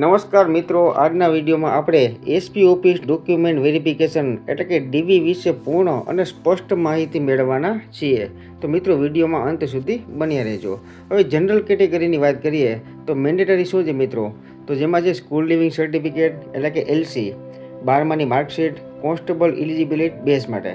નમસ્કાર મિત્રો, આજના વિડીયોમાં આપણે એસપી ઓફિસ ડોક્યુમેન્ટ વેરિફિકેશન એટલે કે ડીવી વિશે પૂર્ણ અને સ્પષ્ટ માહિતી મેળવવાના છીએ. તો મિત્રો, વિડીયોમાં અંત સુધી બન્યા રહેજો. હવે જનરલ કેટેગરીની વાત કરીએ તો મેન્ડેટરી શું છે મિત્રો? તો જેમાં છે સ્કૂલ લિવિંગ સર્ટિફિકેટ એટલે કે એલસી બારમાની માર્કશીટ કોન્સ્ટેબલ ઇલિજિબિલિટી બેઝ માટે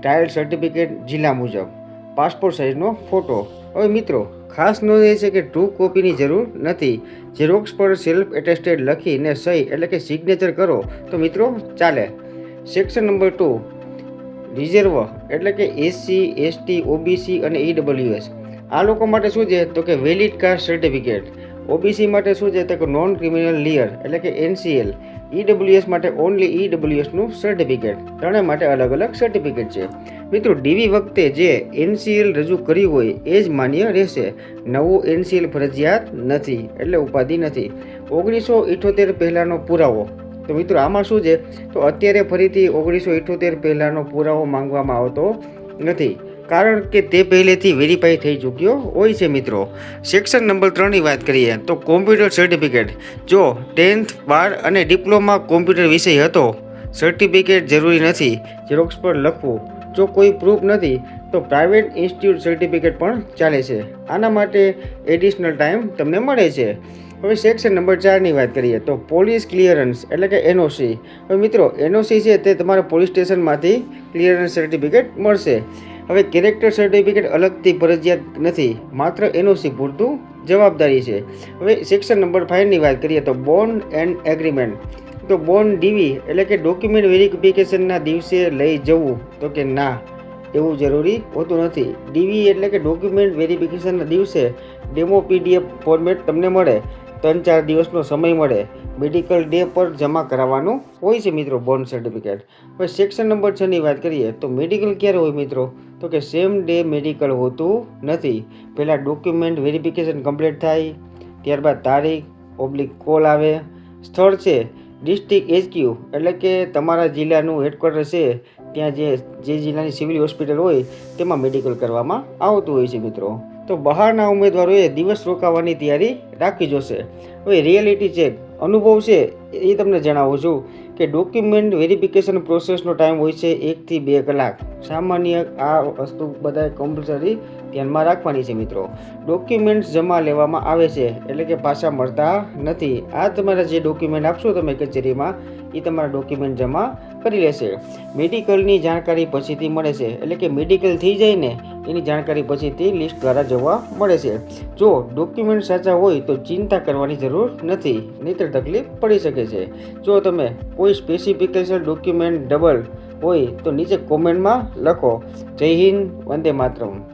ટ્રાયલ સર્ટિફિકેટ જિલ્લા મુજબ. પાસપોર્ટ સાઇઝનો ફોટો. હવે મિત્રો, ખાસ નોંધ એ છે કે ટ્રુ કોપીની જરૂર નથી. ઝેરોક્સ પર સેલ્ફ એટેસ્ટેડ લખીને સહી એટલે કે સિગ્નેચર કરો, તો મિત્રો ચાલે. સેક્શન નંબર ટુ રિઝર્વ એટલે કે એસસી એસટી ઓબીસી અને ઈડબ્લ્યુએસ આ લોકો માટે શું છે? તો કે વેલિડ કાસ્ટ સર્ટિફિકેટ ઓબીસી માટે શું છે? તો કે નોન ક્રિમિનલ લિયર એટલે કે એનસીએલ ઈડબ્લ્યુએસ માટે ઓનલી ઈડબ્લ્યુએસનું સર્ટિફિકેટ ત્રણેય માટે અલગ અલગ સર્ટિફિકેટ છે. મિત્રો ડીવી વખતે જે એનસીએલ રજૂ કરી હોય, એ જ માન્ય રહેશે. નવું એનસીએલ ફરજિયાત નથી, એટલે ઉપાધિ નથી. ઓગણીસો ઇઠોતેર પહેલાંનો પુરાવો. તો મિત્રો, આમાં શું છે? તો અત્યારે ફરીથી ઓગણીસો ઇઠોતેર પહેલાંનો પુરાવો માંગવામાં આવતો નથી. કારણ કે તે પહેલેથી વેરીફાઈ થઈ ચૂક્યો હોય છે મિત્રો. સેક્શન નંબર ત્રણની વાત કરીએ તો કોમ્પ્યુટર સર્ટિફિકેટ જો ટેન્થ બાર અને ડિપ્લોમા કોમ્પ્યુટર વિષય હતો સર્ટિફિકેટ જરૂરી નથી ઝેરોક્સ પર લખવું. જો કોઈ પ્રૂફ નથી, તો પ્રાઇવેટ ઇન્સ્ટિટ્યૂટ સર્ટિફિકેટ પણ ચાલે છે. આના માટે એડિશનલ ટાઈમ તમને મળે છે. હવે સેક્શન નંબર ચારની વાત કરીએ તો પોલીસ ક્લિયરન્સ એટલે કે એનઓસી હવે મિત્રો એનઓસી છે તે તમારા પોલીસ સ્ટેશનમાંથી ક્લિયરન્સ સર્ટિફિકેટ મળશે. હવે કેરેક્ટર સર્ટિફિકેટ અલગથી ફરજિયાત નથી, માત્ર એનઓસી પૂરતું જવાબદારી છે. હવે સેક્શન નંબર ફાઇવની વાત કરીએ તો બોન્ડ એન્ડ એગ્રીમેન્ટ તો બોન્ડ ડીવી એટલે કે ડોક્યુમેન્ટ વેરિફિકેશનના દિવસે લઈ જવું, તો કે ના, એવું જરૂરી હોતું નથી. ડીવી એટલે કે ડોક્યુમેન્ટ વેરિફિકેશનના દિવસે ડેમો પીડીએફ ફોર્મેટ તમને મળે, ત્રણ ચાર દિવસનો સમય મળે. મેડિકલ ડે પર જમા કરાવવાનું હોય છે મિત્રો બોન્ડ સર્ટિફિકેટ હવે સેક્શન નંબર છની વાત કરીએ તો મેડિકલ ક્યારે હોય મિત્રો? તો કે સેમ ડે મેડિકલ હોતું નથી. પહેલાં ડોક્યુમેન્ટ વેરિફિકેશન કમ્પ્લીટ થાય, ત્યારબાદ તારીખ ઓબ્લિક કોલ આવે. સ્થળ છે ડિસ્ટ્રિક્ટ એચક્યુ એટલે કે તમારા જિલ્લાનું હેડક્વાર્ટર છે, ત્યાં જે જે જિલ્લાની સિવિલ હોસ્પિટલ હોય, તેમાં મેડિકલ કરવામાં આવતું હોય છે મિત્રો. તો બહારના ઉમેદવારોએ દિવસ રોકાવાની તૈયારી રાખવી જોશે. હવે રિયાલિટી ચેક અનુભવ છે એ તમને જણાવું છું કે ડોક્યુમેન્ટ વેરિફિકેશન પ્રોસેસનો ટાઈમ હોય છે એકથી બે કલાક. સામાન્ય આ વસ્તુ બધા કમ્પલસરી ધ્યાનમાં રાખવાની છે મિત્રો. ડોક્યુમેન્ટ્સ જમા લેવામાં આવે છે એટલે કે પાછા મળતા નથી. આ તમારા જે ડોક્યુમેન્ટ આપશો તમે કચેરીમાં એ તમારા ડોક્યુમેન્ટ જમા કરી લેશે. મેડિકલની જાણકારી પછીથી મળે છે. એટલે કે મેડિકલ થઈ જાય એની જાણકારી પછીથી લિસ્ટ દ્વારા જોવા મળે છે. જો ડોક્યુમેન્ટ સાચા હોય તો ચિંતા કરવાની જરૂર નથી, નહીતર તકલીફ પડી શકે છે. જો તમે કોઈ સ્પેસિફિકેશન ડોક્યુમેન્ટ ડબલ હોય તો નીચે કોમેન્ટમાં લખો. જય હિન્દ, વંદે માતરમ.